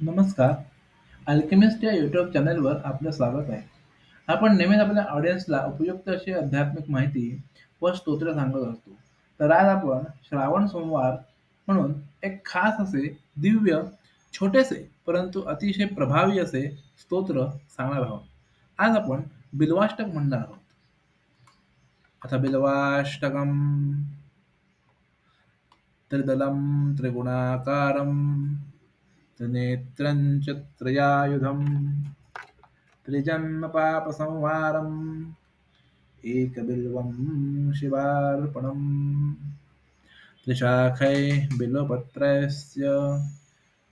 नमस्कार. अल्केमिस्ट या यूट्यूब चॅनलवर आपलं स्वागत आहे. आपण नेहमीच आपल्या ऑडियन्सला उपयुक्त अशी आध्यात्मिक माहिती व स्तोत्र सांगत असतो. तर आज आपण श्रावण सोमवार म्हणून एक खास असे दिव्य, छोटेसे परंतु अतिशय प्रभावी असे स्तोत्र सांगणार आहोत. आज आपण बिल्वाष्टक म्हणणार आहोत. आता बिल्वाष्टकम त्रिदलं त्रिगुणाकारं त्रिनेत्रं च त्रयायुधं त्रिजन्मपापसंहारम्। एकबिल्वं शिवार्पणम्। त्रिशाखैः बिल्वपत्रस्य।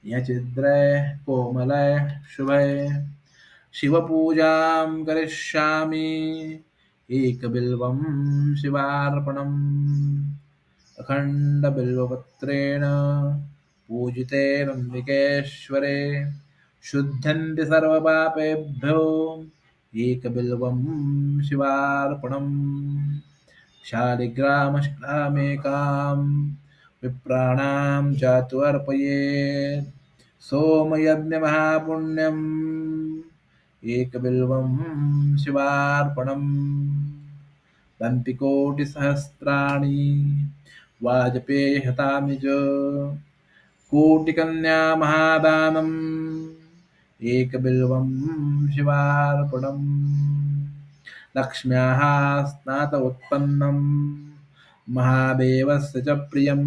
यचिद्रैः कोमलैः शुभैः। शिवपूजां करिष्यामि। एकबिल्वं शिवार्पणम्। अखण्डबिल्वपत्रेण पूजिते पूजितेरम्बिकेश्वरे शुध्यन्ति सर्वपापेभ्यो एकबिल्वं शिवार्पणम्। शालिग्रामशिलामेकां विप्राणां जातु अर्पये सोमयज्ञमहापुण्यम् एकबिल्वं शिवार्पणम्। दन्तिकोटिसहस्राणि वाजपेयहतानि च कोटिकन्या महादानम् एकबिल्वं शिवार्पणम्। लक्ष्म्याः स्नात उत्पन्नं महादेवस्य च प्रियं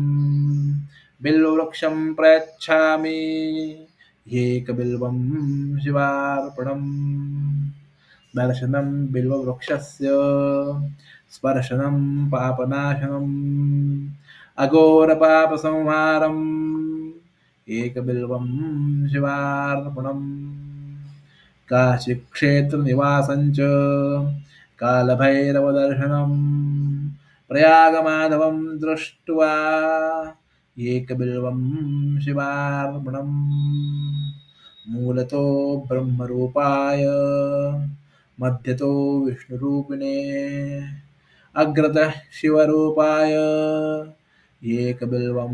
बिल्ववृक्षं प्रयच्छामि। एकबिल्वं शिवार्पणम्। दर्शनं बिल्ववृक्षस्य। स्पर्शनं पापनाशनम् अघोरपापसंहारम् एकबिल्वं शिवार्पणम्। काशीक्षेत्रनिवासं च कालभैरवदर्शनं। प्रयागमाधवं दृष्ट्वा एकबिल्वं शिवार्पणम्। मूलतो ब्रह्मरूपाय। मध्यतो विष्णुरूपिणे। अग्रतः शिवरूपाय एकबिल्वं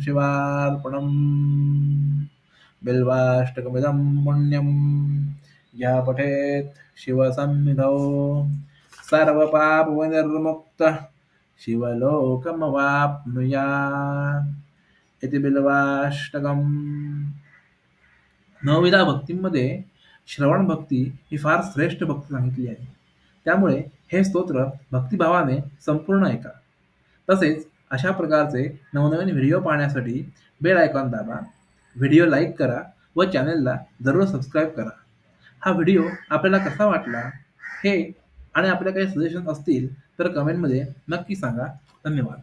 शिवार्पणम् बिल्वाष्टकमिदं पुण्यं यः पठेत् शिवसन्निधौ सर्वपापविनिर्मुक्तः शिवलोकमवाप्नुया इति बिल्वाष्टकम् नवविधा भक्तींमध्ये श्रवण भक्ती ही फार श्रेष्ठ भक्ती सांगितली आहे. त्यामुळे हे स्तोत्र भक्तिभावाने संपूर्ण ऐका. तसेच अशा प्रकारचे नवनवीन व्हिडिओ पाहण्यासाठी बेल आयकॉन दाबा, व्हिडिओ लाईक करा व चॅनेलला जरूर सबस्क्राईब करा. हा व्हिडिओ आपल्याला कसा वाटला हे आणि आपल्या काही सजेशन असतील तर कमेंटमध्ये नक्की सांगा. धन्यवाद.